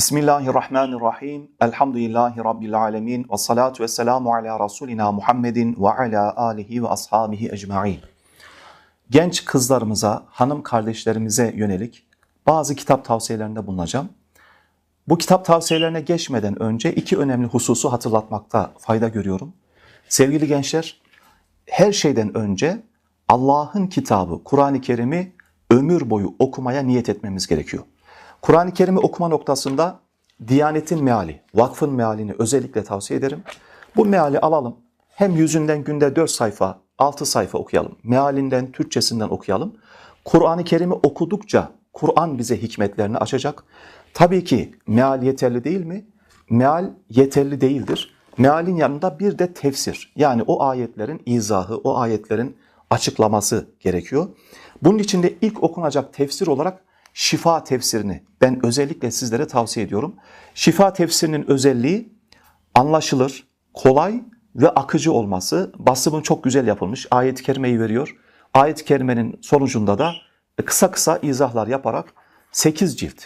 Bismillahirrahmanirrahim. Elhamdülillahi Rabbil alemin. Ve salatu ve selamu ala Resulina Muhammedin ve ala alihi ve ashabihi ecma'in. Genç kızlarımıza, hanım kardeşlerimize yönelik bazı kitap tavsiyelerinde bulunacağım. Bu kitap tavsiyelerine geçmeden önce iki önemli hususu hatırlatmakta fayda görüyorum. Sevgili gençler, her şeyden önce Allah'ın kitabı, Kur'an-ı Kerim'i ömür boyu okumaya niyet etmemiz gerekiyor. Kur'an-ı Kerim'i okuma noktasında Diyanet'in meali, vakfın mealini özellikle tavsiye ederim. Bu meali alalım. Hem yüzünden günde 4 sayfa, 6 sayfa okuyalım. Mealinden, Türkçesinden okuyalım. Kur'an-ı Kerim'i okudukça Kur'an bize hikmetlerini açacak. Tabii ki meal yeterli değil mi? Meal yeterli değildir. Mealin yanında bir de tefsir. Yani o ayetlerin izahı, o ayetlerin açıklaması gerekiyor. Bunun için de ilk okunacak tefsir olarak şifa tefsirini ben özellikle sizlere tavsiye ediyorum. Şifa tefsirinin özelliği anlaşılır, kolay ve akıcı olması. Basımı çok güzel yapılmış. Ayet-i kerimeyi veriyor. Ayet-i kerimenin sonucunda da kısa kısa izahlar yaparak 8 cilt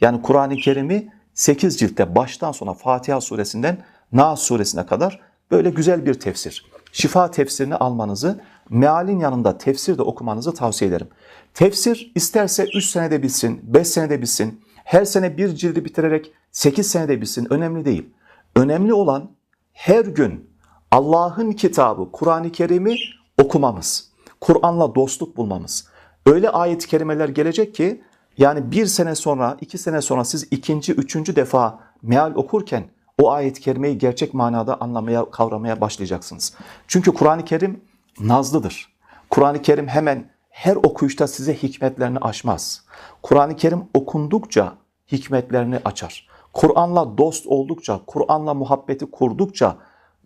yani Kur'an-ı Kerim'i 8 ciltte baştan sona Fatiha suresinden Nas suresine kadar böyle güzel bir tefsir. Şifa tefsirini almanızı, mealin yanında tefsir de okumanızı tavsiye ederim. Tefsir isterse 3 senede bitsin, 5 senede bitsin, her sene bir cildi bitirerek 8 senede bitsin önemli değil. Önemli olan her gün Allah'ın kitabı, Kur'an-ı Kerim'i okumamız, Kur'an'la dostluk bulmamız. Öyle ayet-i kerimeler gelecek ki yani bir sene sonra, iki sene sonra siz ikinci, üçüncü defa meal okurken o ayet-i kerimeyi gerçek manada anlamaya, kavramaya başlayacaksınız. Çünkü Kur'an-ı Kerim nazlıdır. Kur'an-ı Kerim hemen her okuyuşta size hikmetlerini açmaz. Kur'an-ı Kerim okundukça hikmetlerini açar. Kur'an'la dost oldukça, Kur'an'la muhabbeti kurdukça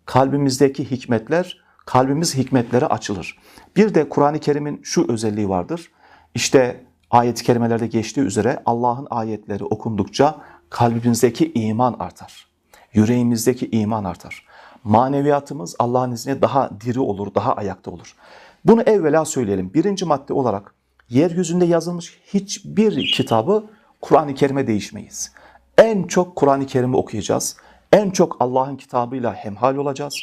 kalbimizdeki hikmetler, kalbimiz hikmetlere açılır. Bir de Kur'an-ı Kerim'in şu özelliği vardır. İşte ayet-i kerimelerde geçtiği üzere Allah'ın ayetleri okundukça kalbimizdeki iman artar. Yüreğimizdeki iman artar. Maneviyatımız Allah'ın izniyle daha diri olur, daha ayakta olur. Bunu evvela söyleyelim. Birinci madde olarak yeryüzünde yazılmış hiçbir kitabı Kur'an-ı Kerim'e değişmeyiz. En çok Kur'an-ı Kerim'i okuyacağız. En çok Allah'ın kitabıyla hemhal olacağız.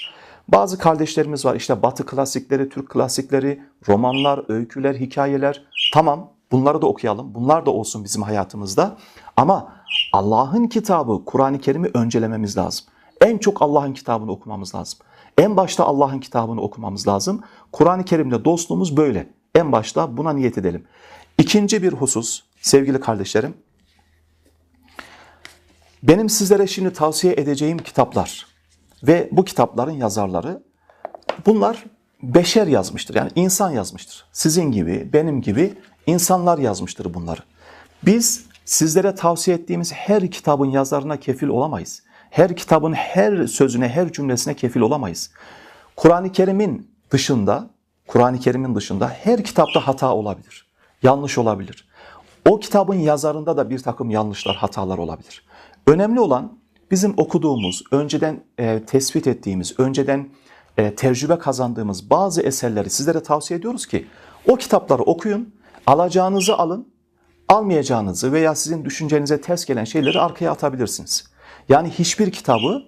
Bazı kardeşlerimiz var işte Batı klasikleri, Türk klasikleri, romanlar, öyküler, hikayeler. Tamam bunları da okuyalım. Bunlar da olsun bizim hayatımızda. Ama Allah'ın kitabı, Kur'an-ı Kerim'i öncelememiz lazım. En çok Allah'ın kitabını okumamız lazım. En başta Allah'ın kitabını okumamız lazım. Kur'an-ı Kerim'de dostluğumuz böyle. En başta buna niyet edelim. İkinci bir husus sevgili kardeşlerim. Benim sizlere şimdi tavsiye edeceğim kitaplar ve bu kitapların yazarları bunlar beşer yazmıştır. Yani insan yazmıştır. Sizin gibi, benim gibi insanlar yazmıştır bunları. Biz sizlere tavsiye ettiğimiz her kitabın yazarına kefil olamayız. Her kitabın her sözüne, her cümlesine kefil olamayız. Kur'an-ı Kerim'in dışında, Kur'an-ı Kerim'in dışında her kitapta hata olabilir. Yanlış olabilir. O kitabın yazarında da bir takım yanlışlar, hatalar olabilir. Önemli olan bizim okuduğumuz, önceden e, tespit ettiğimiz, önceden e, tecrübe kazandığımız bazı eserleri sizlere tavsiye ediyoruz ki o kitapları okuyun, alacağınızı alın, almayacağınızı veya sizin düşüncenize ters gelen şeyleri arkaya atabilirsiniz. Yani hiçbir kitabı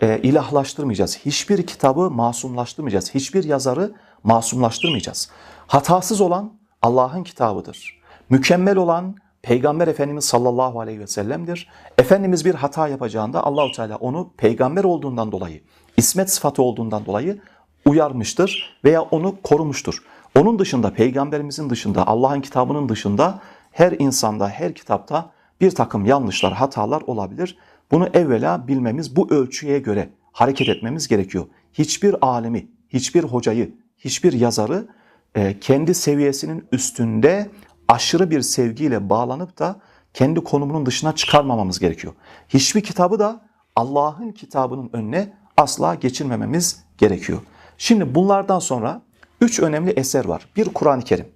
e, ilahlaştırmayacağız. Hiçbir kitabı masumlaştırmayacağız. Hiçbir yazarı masumlaştırmayacağız. Hatasız olan Allah'ın kitabıdır. Mükemmel olan Peygamber Efendimiz sallallahu aleyhi ve sellem'dir. Efendimiz bir hata yapacağında Allahu Teala onu peygamber olduğundan dolayı, ismet sıfatı olduğundan dolayı uyarmıştır veya onu korumuştur. Onun dışında peygamberimizin dışında, Allah'ın kitabının dışında her insanda, her kitapta bir takım yanlışlar, hatalar olabilir. Bunu evvela bilmemiz, bu ölçüye göre hareket etmemiz gerekiyor. Hiçbir alemi, hiçbir hocayı, hiçbir yazarı e, kendi seviyesinin üstünde aşırı bir sevgiyle bağlanıp da kendi konumunun dışına çıkarmamamız gerekiyor. Hiçbir kitabı da Allah'ın kitabının önüne asla geçirmememiz gerekiyor. Şimdi bunlardan sonra üç önemli eser var. Bir Kur'an-ı Kerim.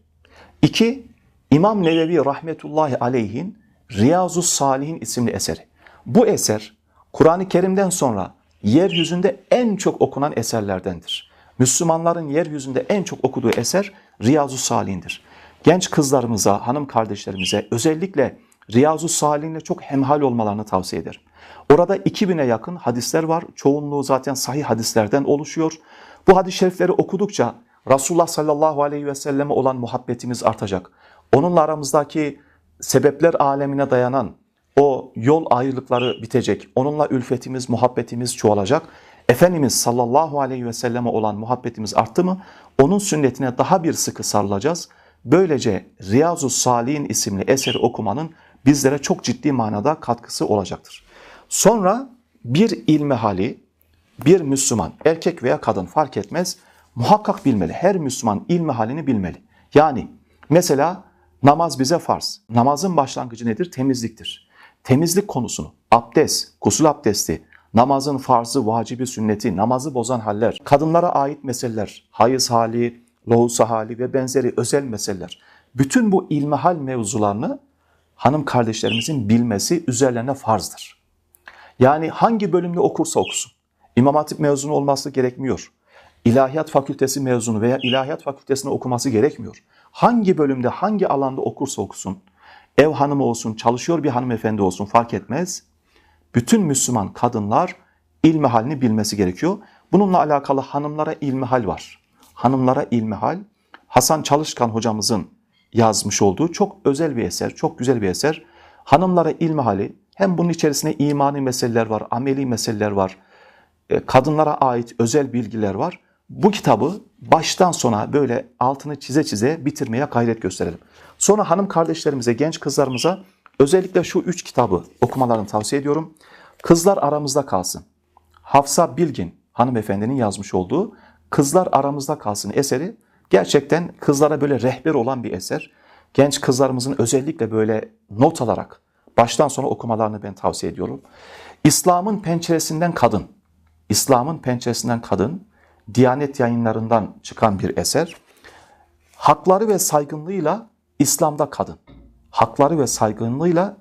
İki İmam Nevevi rahmetullahi aleyhin Riyazu Salihin isimli eseri. Bu eser Kur'an-ı Kerim'den sonra yeryüzünde en çok okunan eserlerdendir. Müslümanların yeryüzünde en çok okuduğu eser Riyazu Salih'indir. Genç kızlarımıza, hanım kardeşlerimize özellikle Riyazu Salih'inle çok hemhal olmalarını tavsiye ederim. Orada 2000'e yakın hadisler var. Çoğunluğu zaten sahih hadislerden oluşuyor. Bu hadis-i şerifleri okudukça Resulullah sallallahu aleyhi ve selleme olan muhabbetimiz artacak. Onunla aramızdaki sebepler alemine dayanan yol ayrılıkları bitecek. Onunla ülfetimiz, muhabbetimiz çoğalacak. Efendimiz sallallahu aleyhi ve selleme olan muhabbetimiz arttı mı onun sünnetine daha bir sıkı sarılacağız. Böylece Riyazu Salih'in isimli eseri okumanın bizlere çok ciddi manada katkısı olacaktır. Sonra bir ilmihali, bir Müslüman, erkek veya kadın fark etmez, muhakkak bilmeli. Her Müslüman ilmihalini bilmeli. Yani mesela namaz bize farz. Namazın başlangıcı nedir? Temizliktir. Temizlik konusunu, abdest, gusül abdesti, namazın farzı, vacibi, sünneti, namazı bozan haller, kadınlara ait meseleler, hayız hali, lohusa hali ve benzeri özel meseleler. Bütün bu ilmihal mevzularını hanım kardeşlerimizin bilmesi üzerlerine farzdır. Yani hangi bölümde okursa okusun. İmam Hatip mezunu olması gerekmiyor. İlahiyat fakültesi mezunu veya ilahiyat fakültesini okuması gerekmiyor. Hangi bölümde, hangi alanda okursa okusun, ev hanımı olsun, çalışıyor bir hanımefendi olsun fark etmez. Bütün Müslüman kadınlar ilmihalini bilmesi gerekiyor. Bununla alakalı hanımlara ilmihal var. Hanımlara ilmihal, Hasan Çalışkan hocamızın yazmış olduğu çok özel bir eser, çok güzel bir eser. Hanımlara ilmihali hem bunun içerisinde imani meseleler var, ameli meseleler var, e, kadınlara ait özel bilgiler var. Bu kitabı baştan sona böyle altını çize çize bitirmeye gayret gösterelim. Sonra hanım kardeşlerimize, genç kızlarımıza özellikle şu üç kitabı okumalarını tavsiye ediyorum. Kızlar aramızda kalsın. Hafsa Bilgin hanımefendinin yazmış olduğu Kızlar aramızda kalsın eseri gerçekten kızlara böyle rehber olan bir eser. Genç kızlarımızın özellikle böyle not alarak baştan sona okumalarını ben tavsiye ediyorum. İslam'ın penceresinden kadın. İslam'ın penceresinden kadın Diyanet yayınlarından çıkan bir eser. Hakları ve saygınlığıyla İslam'da kadın. Hakları ve saygınlığıyla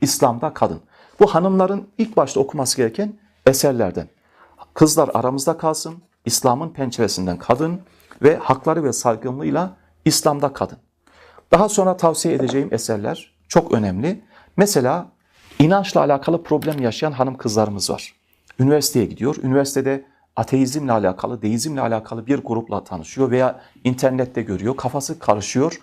İslam'da kadın. Bu hanımların ilk başta okuması gereken eserlerden. Kızlar aramızda kalsın, İslam'ın penceresinden kadın ve hakları ve saygınlığıyla İslam'da kadın. Daha sonra tavsiye edeceğim eserler çok önemli. Mesela inançla alakalı problem yaşayan hanım kızlarımız var. Üniversiteye gidiyor. Üniversitede ateizmle alakalı, deizmle alakalı bir grupla tanışıyor veya internette görüyor. Kafası karışıyor.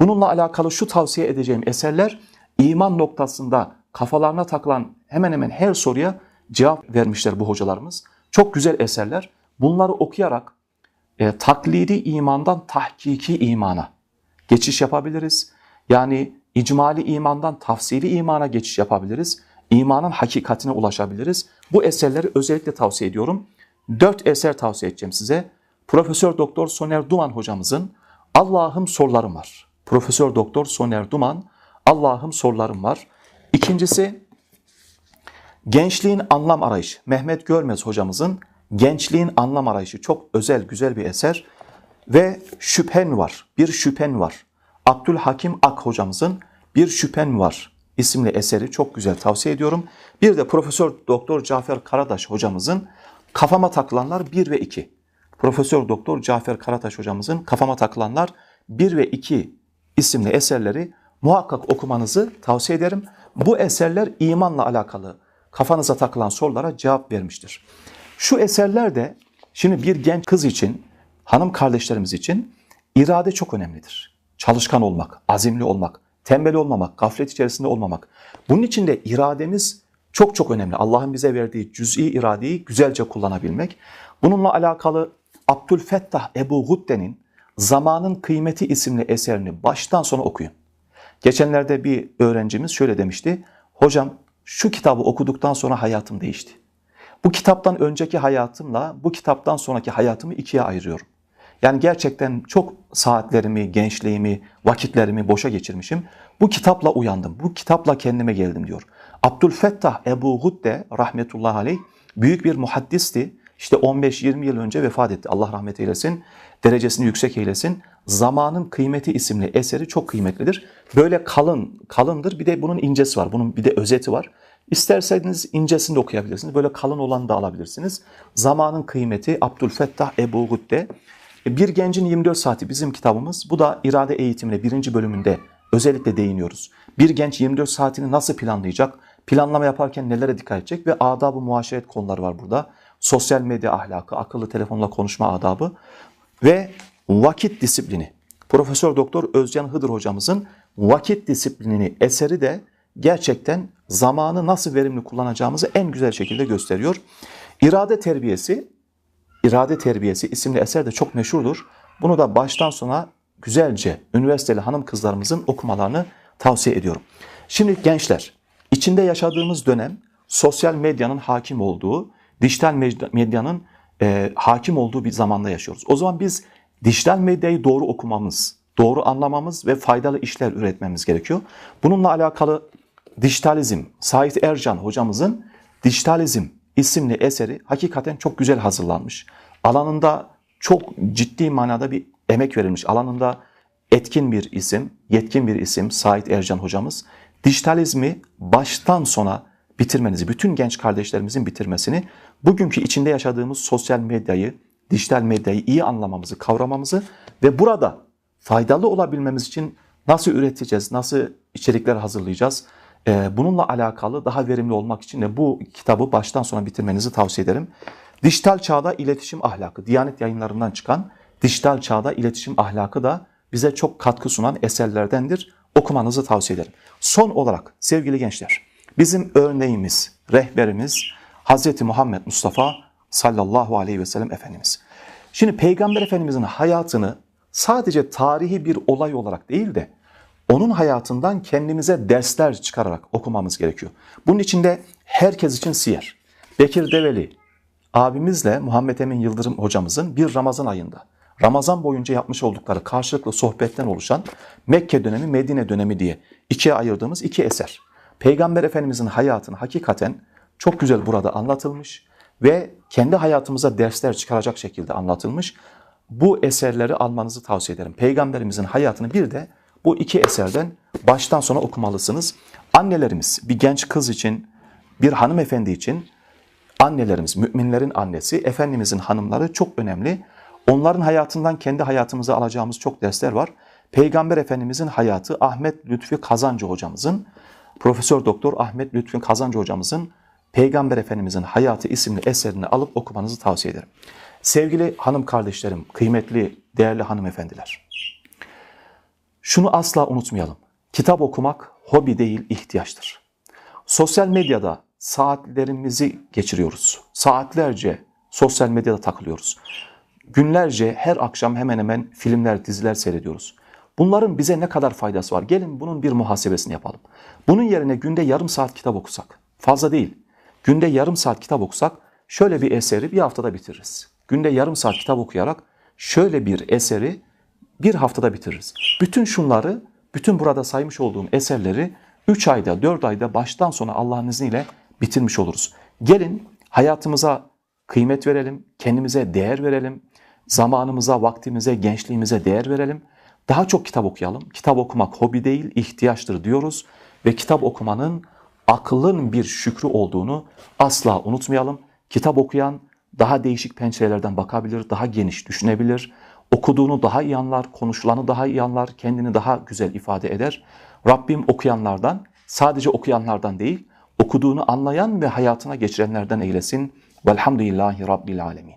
Bununla alakalı şu tavsiye edeceğim eserler iman noktasında kafalarına takılan hemen hemen her soruya cevap vermişler bu hocalarımız. Çok güzel eserler. Bunları okuyarak e, taklidi imandan tahkiki imana geçiş yapabiliriz. Yani icmali imandan tafsili imana geçiş yapabiliriz. İmanın hakikatine ulaşabiliriz. Bu eserleri özellikle tavsiye ediyorum. Dört eser tavsiye edeceğim size. Profesör Doktor Soner Duman hocamızın Allah'ım sorularım var. Profesör Doktor Soner Duman Allah'ım sorularım var. İkincisi Gençliğin Anlam Arayışı. Mehmet Görmez hocamızın Gençliğin Anlam Arayışı çok özel, güzel bir eser. Ve Şüphen Var, Bir Şüphen Var. Abdülhakim Ak hocamızın Bir Şüphen Var isimli eseri çok güzel tavsiye ediyorum. Bir de Profesör Doktor Cafer Karataş hocamızın Kafama Takılanlar 1 ve 2. Profesör Doktor Cafer Karataş hocamızın Kafama Takılanlar 1 ve 2 isimli eserleri muhakkak okumanızı tavsiye ederim. Bu eserler imanla alakalı kafanıza takılan sorulara cevap vermiştir. Şu eserler de şimdi bir genç kız için, hanım kardeşlerimiz için irade çok önemlidir. Çalışkan olmak, azimli olmak, tembel olmamak, gaflet içerisinde olmamak. Bunun için de irademiz çok çok önemli. Allah'ın bize verdiği cüz'i iradeyi güzelce kullanabilmek. Bununla alakalı Abdülfettah Ebu Gudde'nin Zamanın Kıymeti isimli eserini baştan sona okuyun. Geçenlerde bir öğrencimiz şöyle demişti. Hocam şu kitabı okuduktan sonra hayatım değişti. Bu kitaptan önceki hayatımla bu kitaptan sonraki hayatımı ikiye ayırıyorum. Yani gerçekten çok saatlerimi, gençliğimi, vakitlerimi boşa geçirmişim. Bu kitapla uyandım, bu kitapla kendime geldim diyor. Abdülfettah Ebu Gudde rahmetullahi aleyh büyük bir muhaddisti. İşte 15-20 yıl önce vefat etti. Allah rahmet eylesin, derecesini yüksek eylesin. Zamanın Kıymeti isimli eseri çok kıymetlidir. Böyle kalın, kalındır. Bir de bunun incesi var. Bunun bir de özeti var. İsterseniz incesini de okuyabilirsiniz. Böyle kalın olanı da alabilirsiniz. Zamanın Kıymeti Abdülfettah Ebu Gudde. Bir Gencin 24 Saati bizim kitabımız. Bu da irade eğitimine birinci bölümünde özellikle değiniyoruz. Bir genç 24 saatini nasıl planlayacak? Planlama yaparken nelere dikkat edecek? Ve adab-ı muaşeret konuları var burada. Sosyal medya ahlakı, akıllı telefonla konuşma adabı ve vakit disiplini. Profesör Doktor Özcan Hıdır hocamızın vakit disiplinini eseri de gerçekten zamanı nasıl verimli kullanacağımızı en güzel şekilde gösteriyor. İrade terbiyesi, İrade Terbiyesi isimli eser de çok meşhurdur. Bunu da baştan sona güzelce üniversiteli hanım kızlarımızın okumalarını tavsiye ediyorum. Şimdi gençler, içinde yaşadığımız dönem sosyal medyanın hakim olduğu, dijital medyanın e, hakim olduğu bir zamanda yaşıyoruz. O zaman biz dijital medyayı doğru okumamız, doğru anlamamız ve faydalı işler üretmemiz gerekiyor. Bununla alakalı Dijitalizm, Sait Ercan hocamızın Dijitalizm isimli eseri hakikaten çok güzel hazırlanmış. Alanında çok ciddi manada bir emek verilmiş. Alanında etkin bir isim, yetkin bir isim Sait Ercan hocamız. Dijitalizmi baştan sona bitirmenizi, bütün genç kardeşlerimizin bitirmesini, bugünkü içinde yaşadığımız sosyal medyayı, dijital medyayı iyi anlamamızı, kavramamızı ve burada faydalı olabilmemiz için nasıl üreteceğiz, nasıl içerikler hazırlayacağız? Ee, bununla alakalı daha verimli olmak için de bu kitabı baştan sona bitirmenizi tavsiye ederim. Dijital Çağda İletişim Ahlakı, Diyanet yayınlarından çıkan Dijital Çağda İletişim Ahlakı da bize çok katkı sunan eserlerdendir. Okumanızı tavsiye ederim. Son olarak sevgili gençler, bizim örneğimiz, rehberimiz Hz. Muhammed Mustafa sallallahu aleyhi ve sellem Efendimiz. Şimdi Peygamber Efendimizin hayatını sadece tarihi bir olay olarak değil de onun hayatından kendimize dersler çıkararak okumamız gerekiyor. Bunun içinde herkes için siyer. Bekir Develi abimizle Muhammed Emin Yıldırım hocamızın bir Ramazan ayında Ramazan boyunca yapmış oldukları karşılıklı sohbetten oluşan Mekke dönemi, Medine dönemi diye ikiye ayırdığımız iki eser. Peygamber Efendimizin hayatını hakikaten çok güzel burada anlatılmış ve kendi hayatımıza dersler çıkaracak şekilde anlatılmış. Bu eserleri almanızı tavsiye ederim. Peygamberimizin hayatını bir de bu iki eserden baştan sona okumalısınız. Annelerimiz bir genç kız için, bir hanımefendi için annelerimiz, müminlerin annesi, Efendimizin hanımları çok önemli. Onların hayatından kendi hayatımıza alacağımız çok dersler var. Peygamber Efendimizin hayatı Ahmet Lütfi Kazancı hocamızın, Profesör Doktor Ahmet Lütfi Kazancı hocamızın Peygamber Efendimizin Hayatı isimli eserini alıp okumanızı tavsiye ederim. Sevgili hanım kardeşlerim, kıymetli, değerli hanımefendiler. Şunu asla unutmayalım. Kitap okumak hobi değil ihtiyaçtır. Sosyal medyada saatlerimizi geçiriyoruz. Saatlerce sosyal medyada takılıyoruz. Günlerce her akşam hemen hemen filmler, diziler seyrediyoruz. Bunların bize ne kadar faydası var? Gelin bunun bir muhasebesini yapalım. Bunun yerine günde yarım saat kitap okusak, fazla değil. Günde yarım saat kitap okusak şöyle bir eseri bir haftada bitiririz. Günde yarım saat kitap okuyarak şöyle bir eseri bir haftada bitiririz. Bütün şunları, bütün burada saymış olduğum eserleri 3 ayda, 4 ayda baştan sona Allah'ın izniyle bitirmiş oluruz. Gelin hayatımıza kıymet verelim, kendimize değer verelim, zamanımıza, vaktimize, gençliğimize değer verelim. Daha çok kitap okuyalım. Kitap okumak hobi değil, ihtiyaçtır diyoruz ve kitap okumanın akılın bir şükrü olduğunu asla unutmayalım. Kitap okuyan daha değişik pencerelerden bakabilir, daha geniş düşünebilir. Okuduğunu daha iyi anlar, konuşulanı daha iyi anlar, kendini daha güzel ifade eder. Rabbim okuyanlardan, sadece okuyanlardan değil, okuduğunu anlayan ve hayatına geçirenlerden eylesin. Velhamdülillahi Rabbil Alemin.